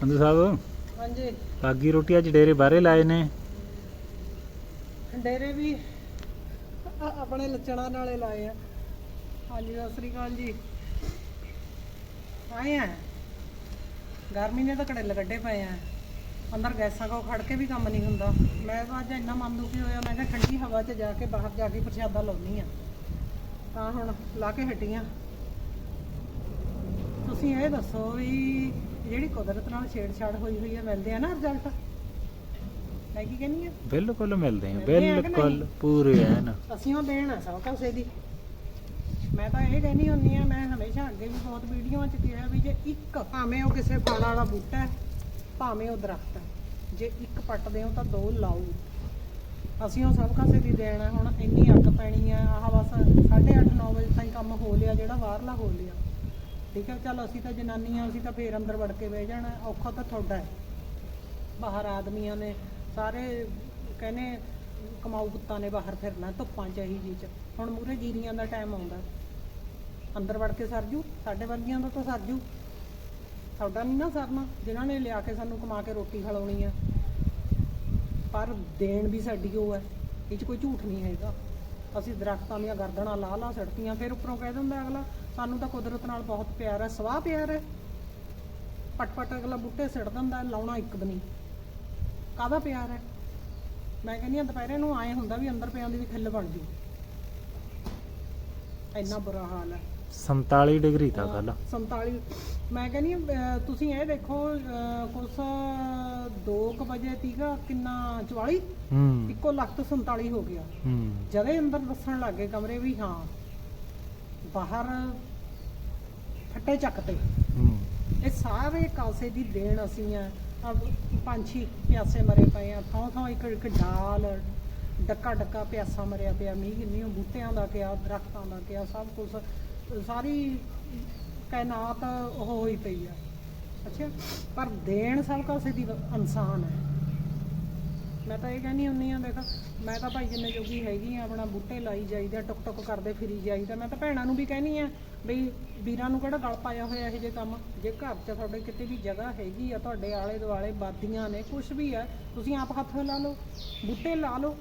ਸੰਧੂ ਸਾਹਿਬ? ਹਾਂਜੀ। ਬਾਗੀ ਰੋਟੀ ਅੱਜ ਡੇਰੇ ਬਾਹਰੇ ਲਾਏ ਨੇ। ਡੇਰੇ ਵੀ ਆਪਣੇ ਲੱਚਣਾ ਨਾਲੇ ਲਾਏ ਆ। ਹਾਂਜੀ ਸਤਿ ਸ੍ਰੀ ਅਕਾਲ ਜੀ। ਆਏ ਆ। ਗਰਮੀ ਨੇ ਤਾਂ ਕੜੇਲ ਕੱਢੇ ਪਏ ਆ। ਅੰਦਰ ਗੈਸਾਂ ਕੋ ਖੜ ਕੇ ਵੀ ਕੰਮ ਨਹੀਂ ਹੁੰਦਾ। ਮੈਂ ਤਾਂ ਅੱਜ ਇੰਨਾ ਮਨ ਦੁਖੀ ਹੋਇਆ ਮੈਂ ਕਿਹਾ ਠੰਡੀ ਹਵਾ 'ਚ ਜਾ ਕੇ ਬਾਹਰ ਜਾ ਕੇ ਪ੍ਰਸ਼ਾਦਾ ਲਾਉਣੀ ਆ। ਤਾਂ ਹੁਣ ਲਾ ਕੇ ਹਟੀਆਂ ਤੁਸੀਂ ਇਹ ਦੱਸੋ ਵੀ ਜਿਹੜੀ ਕੁਦਰਤ ਨਾਲ ਛੇੜਛਾੜ ਹੋਈ ਹੋਈ ਹੈ ਮਿਲਦੇ ਆ ਨਾ ਰਿਜ਼ਲਟ ਮੈਂ ਕੀ ਕਹਿੰਦੀ ਆ? ਬਿਲਕੁਲ ਮਿਲਦੇ ਆ ਮਿਲਦੇ ਆ ਕਿ ਬਿਲਕੁਲ ਨਹੀਂ? ਪੂਰੇ ਐਨ। ਅਸੀਂ ਉਹ ਦੇਣ ਆ ਸਭ ਕਾਸੇ ਦੀ। ਮੈਂ ਤਾਂ ਇਹ ਕਹਿੰਦੀ ਹੁੰਨੀ ਆ ਮੈਂ ਹਮੇਸ਼ਾ ਅੱਗੇ ਵੀ ਬਹੁਤ ਵੀਡੀਓਆਂ 'ਚ ਕਿਹਾ ਵੀ ਜੇ ਇੱਕ ਭਾਵੇਂ ਉਹ ਕਿਸੇ ਫਲ ਵਾਲਾ ਬੂਟਾ ਹੈ ਭਾਵੇਂ ਉਹ ਦਰਖਤ ਹੈ ਜੇ ਇੱਕ ਪੱਟਦੇ ਹੋ ਤਾਂ ਦੋ ਲਾਓ। ਅਸੀਂ ਉਹ ਸਭ ਕਾਸੇ ਦੀ ਦੇਣ ਹੁਣ ਇੰਨੀ ਅੱਗ ਪੈਣੀ ਆ ਆਹ ਬਸ 8:30 9 ਵਜੇ ਤਾਈਂ ਕੰਮ ਹੋ ਲਿਆ ਜਿਹੜਾ ਬਾਹਰਲਾ ਹੋ ਲਿਆ। ਠੀਕ ਹੈ, ਚਲ ਅਸੀਂ ਤਾਂ ਜਨਾਨੀਆਂ ਅਸੀਂ ਤਾਂ ਫੇਰ ਅੰਦਰ ਵੜ ਕੇ ਬਹਿ ਜਾਣਾ, ਔਖਾ ਤਾਂ ਤੁਹਾਡਾ ਹੈ। ਬਾਹਰ ਆਦਮੀਆਂ ਨੇ ਸਾਰੇ ਕਹਿੰਦੇ ਕਮਾਊ ਪੁੱਤਾਂ ਨੇ ਬਾਹਰ ਫਿਰਨਾ, ਧੁੱਪਾਂ ਚ ਇਹੀ ਜੀ ਚ। ਹੁਣ ਮੂਰੇ ਜੀਰੀਆਂ ਦਾ ਟਾਈਮ ਆਉਂਦਾ। ਅੰਦਰ ਵੜ ਕੇ ਸਰਜੂ ਸਾਡੇ ਵਰਗੀਆਂ ਦਾ ਤਾਂ ਸਰਜੂ ਤੁਹਾਡਾ ਨਹੀਂ ਨਾ ਸਰਨਾ, ਜਿਨ੍ਹਾਂ ਨੇ ਲਿਆ ਕੇ ਸਾਨੂੰ ਕਮਾ ਕੇ ਰੋਟੀ ਖਲਾਉਣੀ ਆ। ਪਰ ਦੇਣ ਵੀ ਸਾਡੀ ਉਹ ਹੈ, ਇਹ 'ਚ ਕੋਈ ਝੂਠ ਨਹੀਂ ਹੈਗਾ। ਅਸੀਂ ਦਰਖਤਾਂ ਦੀਆਂ ਗਰਦਨਾਂ ਲਾ ਲਾ ਸੜਤੀਆਂ, ਫਿਰ ਉੱਪਰੋਂ ਕਹਿ ਦਿੰਦਾ ਅਗਲਾ, ਸਾਨੂੰ ਤਾਂ ਕੁਦਰਤ ਨਾਲ ਬਹੁਤ ਪਿਆਰ ਹੈ, ਸਵਾਹ ਪਿਆਰ ਹੈ। ਪਟ ਪਟ ਅਗਲਾ ਬੂਟੇ ਸਿੜ ਦਿੰਦਾ, ਲਾਉਣਾ ਇੱਕ ਵੀ ਕਾਹਦਾ ਪਿਆਰ ਹੈ? ਮੈਂ ਕਹਿੰਦੀ ਆ ਦੁਪਹਿਰੇ ਨੂੰ ਆਏ ਹੁੰਦਾ ਵੀ ਅੰਦਰ ਪਿਆਂ ਦੀ ਵੀ ਖਿੱਲ ਬਣਦੀ ਇੰਨਾ ਬੁਰਾ ਹਾਲ ਹੈ। 47 ਡਿਗਰੀ ਤਾਂ ਕੱਲ 47 ਮੈਂ ਕਹਿੰਦੀ ਅਹ, ਤੁਸੀਂ ਇਹ ਦੇਖੋ ਅਹ, ਕੁਛ 2 ਵਜੇ ਤੀਗਾ ਕਿੰਨਾ 44 ਹੂੰ। ਇੱਕੋ ਲੱਖ ਤੋਂ 47 ਹੋ ਗਿਆ। ਹੂੰ। ਜਦੇ ਅੰਦਰ ਦੱਸਣ ਲੱਗੇ ਕਮਰੇ ਵੀ ਹਾਂ ਬਾਹਰ ਫੱਟੇ ਚੱਕਤੇ। ਹੂੰ। ਇਹ ਸਾਰੇ ਕਾਸੇ ਦੀ ਦੇਣ ਅਸੀਂ ਆ। ਆਹ ਪੰਛੀ ਪਿਆਸੇ ਮਰੇ ਪਏ ਆ। ਥਾਂ ਥਾਂ ਇੱਕ ਇੱਕ ਡਾਲ ਡੱਕਾ ਡੱਕਾ ਪਿਆਸਾ ਮਰਿਆ ਪਿਆ। ਮੀਂਹ ਮੀਂਹ ਬੂਟਿਆਂ ਦਾ ਕਿਆ ਦਰਖਤਾਂ ਦਾ ਕਿਆ ਸਭ ਕੁਝ ਸਾਰੀ ਕਾਇਨਾਤ ਉਹ ਹੋਈ ਪਈ ਆ। ਅੱਛਾ, ਪਰ ਦੇਣ ਸਭ ਕਾਸੇ ਦੀ ਇਨਸਾਨ ਹੈ। ਮੈਂ ਤਾਂ ਇਹ ਕਹਿੰਦੀ ਹੁੰਨੀ ਆ ਦੇਖ, ਮੈਂ ਤਾਂ ਭਾਈ ਜਿੰਨੇ ਜੋਗੀ ਹੈਗੀ ਆ, ਆਪਣਾ ਬੂਟੇ ਲਾਈ ਜਾਈਦਾ ਟੁਕ ਟੁਕ ਕਰਦੇ ਫਿਰੀ ਜਾਈਦਾ। ਮੈਂ ਤਾਂ ਭੈਣਾਂ ਨੂੰ ਵੀ ਕਹਿੰਦੀ ਆ ਬਈ ਵੀਰਾਂ ਨੂੰ ਕਿਹੜਾ ਗਲ ਪਾਇਆ ਹੋਇਆ ਇਹ ਜੇ ਕੰਮ? ਜੇ ਘਰ 'ਚ ਤੁਹਾਡੇ ਕਿਤੇ ਵੀ ਜਗ੍ਹਾ ਹੈਗੀ ਆ, ਤੁਹਾਡੇ ਆਲੇ ਦੁਆਲੇ ਬਾਦੀਆਂ ਨੇ ਕੁਝ ਵੀ ਆ, ਤੁਸੀਂ ਆਪ ਹੱਥ ਲਾ ਲਓ, ਬੂਟੇ ਲਾ ਲਓ।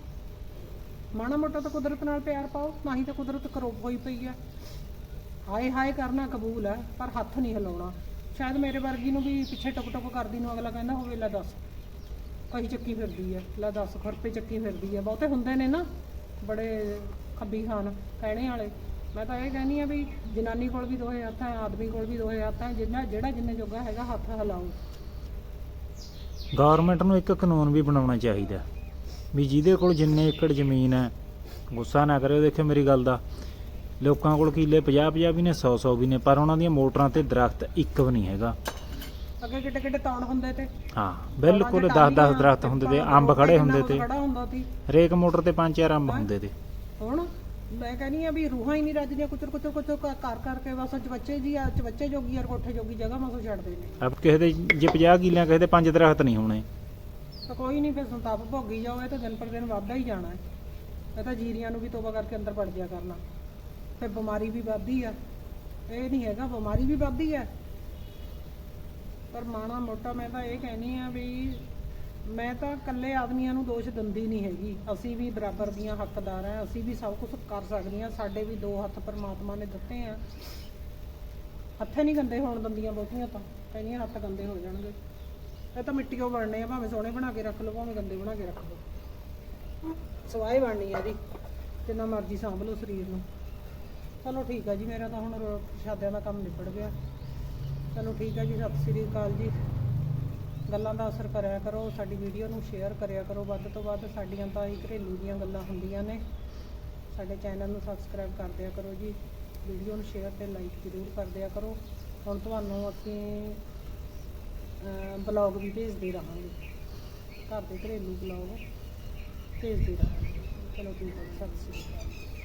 ਮਾੜਾ ਮੋਟਾ ਤਾਂ ਕੁਦਰਤ ਨਾਲ ਪਿਆਰ ਪਾਓ ਨਾ ਹੀ ਤਾਂ ਕੁਦਰਤ ਕਰੋ ਹੋਈ ਪਈ ਆ। ਹਾਏ ਹਾਏ ਕਰਨਾ ਕਬੂਲ ਹੈ, ਪਰ ਹੱਥ ਨਹੀਂ ਹਿਲਾਉਣਾ। ਸ਼ਾਇਦ ਮੇਰੇ ਵਰਗੀ ਨੂੰ ਵੀ ਪਿੱਛੇ ਟੁਕ ਟੁਕ ਕਰਦੀ ਨੂੰ ਅਗਲਾ ਕਹਿੰਦਾ ਹੋਵੇ, ਲੈ ਦੱਸ। ਕਹੀ ਚੱਕੀ ਫਿਰਦੀ ਹੈ, ਲੈ ਦੱਸ ਖਰਪੇ ਚੱਕੀ ਫਿਰਦੀ ਆ ਬਹੁਤੇ ਹੁੰਦੇ ਨੇ ਨਾ, ਬੜੇ ਖੱਬੀ ਖਾਨ, ਕਹਿਣੇ ਵਾਲੇ। ਮੈਂ ਤਾਂ ਇਹ ਕਹਿੰਦੀ ਆ ਵੀ ਜਨਾਨੀ ਕੋਲ ਵੀ ਦੋਹੇ ਹੱਥ ਆ ਆਦਮੀ ਕੋਲ ਵੀ ਦੋਹੇ ਹੱਥ ਆ ਜਿੰਨਾ ਜਿਹੜਾ ਜਿੰਨੇ ਜੋਗਾ ਹੈਗਾ, ਹੱਥ ਹਿਲਾਓ। ਗਵਰਨਮੈਂਟ ਨੂੰ ਇੱਕ ਕਾਨੂੰਨ ਵੀ ਬਣਾਉਣਾ ਚਾਹੀਦਾ ਵੀ ਜਿਹਦੇ ਕੋਲ ਜਿੰਨੇ ਏਕੜ ਜ਼ਮੀਨ ਹੈ, ਗੁੱਸਾ ਨਾ ਕਰਿਓ, ਦੇਖਿਓ ਮੇਰੀ ਗੱਲ ਦਾ। ਲੋਕਾਂ ਕੋਲ ਕਿੱਲੇ 50 50 ਵੀ ਨੇ 100 100 ਵੀ ਨੇ ਪਰ ਉਹਨਾਂ ਦੀਆਂ ਮੋਟਰਾਂ ਤੇ ਦਰਖਤ ਇੱਕ ਵੀ ਨਹੀਂ ਹੈਗਾ। ਅੱਗੇ ਕਿੱਡੇ ਕਿੱਡੇ ਤੌਣ ਹੁੰਦੇ ਤੇ? ਹਾਂ ਬਿਲਕੁਲ 10 10 ਦਰਖਤ ਹੁੰਦੇ ਤੇ ਅੰਬ ਖੜੇ ਹੁੰਦੇ ਤੇ। ਖੜਾ ਹੁੰਦਾ ਸੀ। ਹਰੇਕ ਮੋਟਰ ਤੇ ਪੰਜ ਚਾਰ ਅੰਬ ਹੁੰਦੇ ਤੇ। ਹੁਣ ਮੈਂ ਕਹਿੰਦੀ ਆ ਵੀ ਰੂਹਾਂ ਹੀ ਨਹੀਂ ਰੱਜਦੀਆਂ ਕੁਚਰ ਕੁਚਰ ਕੁਚਰ ਕਰ ਕਰਕੇ ਬਸ ਚਵੱਚੇ ਜੀ ਆ ਚਵੱਚੇ ਜੋਗੀ ਯਾਰ ਕੋਠੇ ਜੋਗੀ ਜਗ੍ਹਾ ਮਸੋਂ ਛੱਡਦੇ ਨੇ। ਅਬ ਕਿਸੇ ਦੇ ਜੇ 50 ਕਿੱਲਿਆਂ ਕਿਸੇ ਦੇ ਪੰਜ ਦਰਖਤ ਨਹੀਂ ਹੋਣੇ। ਤਾਂ ਕੋਈ ਨਹੀਂ ਫਿਰ ਸੰਤਾਪ ਭੋਗੀ ਜਾਓ ਇਹ ਤਾਂ ਦਿਨ ਪਰ ਦਿਨ ਵੱਧਦਾ ਹੀ ਜਾਣਾ ਹੈ। ਇਹ ਤਾਂ ਜੀਰੀਆਂ ਨੂੰ ਵੀ ਤੋਬਾ ਕਰਕੇ ਅੰਦਰ ਵੜ ਜਿਆ ਕਰਨਾ। ਫਿਰ ਬਿਮਾਰੀ ਵੀ ਵੱਧਦੀ ਆ। ਇਹ ਨਹੀਂ ਹੈਗਾ, ਬਿਮਾਰੀ ਵੀ ਵੱਧਦੀ ਆ। ਪਰ ਮਾਣਾ ਮੋਟਾ ਮੈਂ ਤਾਂ ਇਹ ਕਹਿਨੀ ਆ ਵੀ ਮੈਂ ਤਾਂ ਇਕੱਲੇ ਆਦਮੀਆਂ ਨੂੰ ਦੋਸ਼ ਦਿੰਦੀ ਨਹੀਂ ਹੈਗੀ। ਅਸੀਂ ਵੀ ਬਰਾਬਰ ਦੀਆਂ ਹੱਕਦਾਰ ਆ, ਅਸੀਂ ਵੀ ਸਭ ਕੁਝ ਕਰ ਸਕਦੀਆਂ ਸਾਡੇ ਵੀ ਦੋ ਹੱਥ ਪਰਮਾਤਮਾ ਨੇ ਦਿੱਤੇ ਆ। ਹੱਥੇ ਨਹੀਂ ਗੰਦੇ ਹੋਣ ਦਿੰਦੀਆਂ ਬਹੁਤੀਆਂ ਤਾਂ ਕਹਿੰਦੀਆਂ ਹੱਥ ਗੰਦੇ ਹੋ ਜਾਣਗੇ। ਇਹ ਤਾਂ ਮਿੱਟੀਓ ਬਣਨੇ ਆ, ਭਾਵੇਂ ਸੋਹਣੇ ਬਣਾ ਕੇ ਰੱਖ ਲਓ, ਭਾਵੇਂ ਗੰਦੇ ਬਣਾ ਕੇ ਰੱਖ ਲਓ। ਸਵਾਏ ਬਣਨੀ ਆ ਇਹਦੀ, ਜਿੰਨਾ ਮਰਜ਼ੀ ਸਾਂਭ ਲਓ ਸਰੀਰ ਨੂੰ। ਚਲੋ ਠੀਕ ਆ ਜੀ ਮੇਰਾ ਤਾਂ ਹੁਣ ਰੋ- ਪ੍ਰਸ਼ਾਦਿਆਂ ਦਾ ਕੰਮ ਨਿਬੜ ਗਿਆ। ਚਲੋ ਠੀਕ ਆ ਜੀ ਸਤਿ ਸ੍ਰੀ ਅਕਾਲ ਜੀ। ਗੱਲਾਂ ਦਾ ਅਸਰ ਕਰਿਆ ਕਰੋ ਸਾਡੀ ਵੀਡੀਓ ਨੂੰ ਸ਼ੇਅਰ ਕਰਿਆ ਕਰੋ। ਵੱਧ ਤੋਂ ਵੱਧ ਸਾਡੀਆਂ ਤਾਂ ਇਹ ਘਰੇਲੂ ਦੀਆਂ ਗੱਲਾਂ ਹੁੰਦੀਆਂ ਨੇ। ਸਾਡੇ ਚੈਨਲ ਨੂੰ ਸਬਸਕ੍ਰਾਈਬ ਕਰ ਦਿਆ ਕਰੋ ਜੀ। ਵੀਡੀਓ ਨੂੰ ਸ਼ੇਅਰ ਤੇ ਲਾਈਕ ਜ਼ਰੂਰ ਕਰ ਦਿਆ ਕਰੋ। ਹੁਣ ਤੁਹਾਨੂੰ ਅਸੀਂ ਬਲੌਗ ਵੀ ਭੇਜਦੇ ਰਹਾਂਗੇ। ਘਰ ਦੇ ਘਰੇਲੂ ਬਲੌਗ ਭੇਜਦੇ ਰਹਾਂਗੇ। ਚਲੋ ਠੀਕ ਹੈ ਜੀ, ਸਤਿ ਸ਼੍ਰੀ ਅਕਾਲ।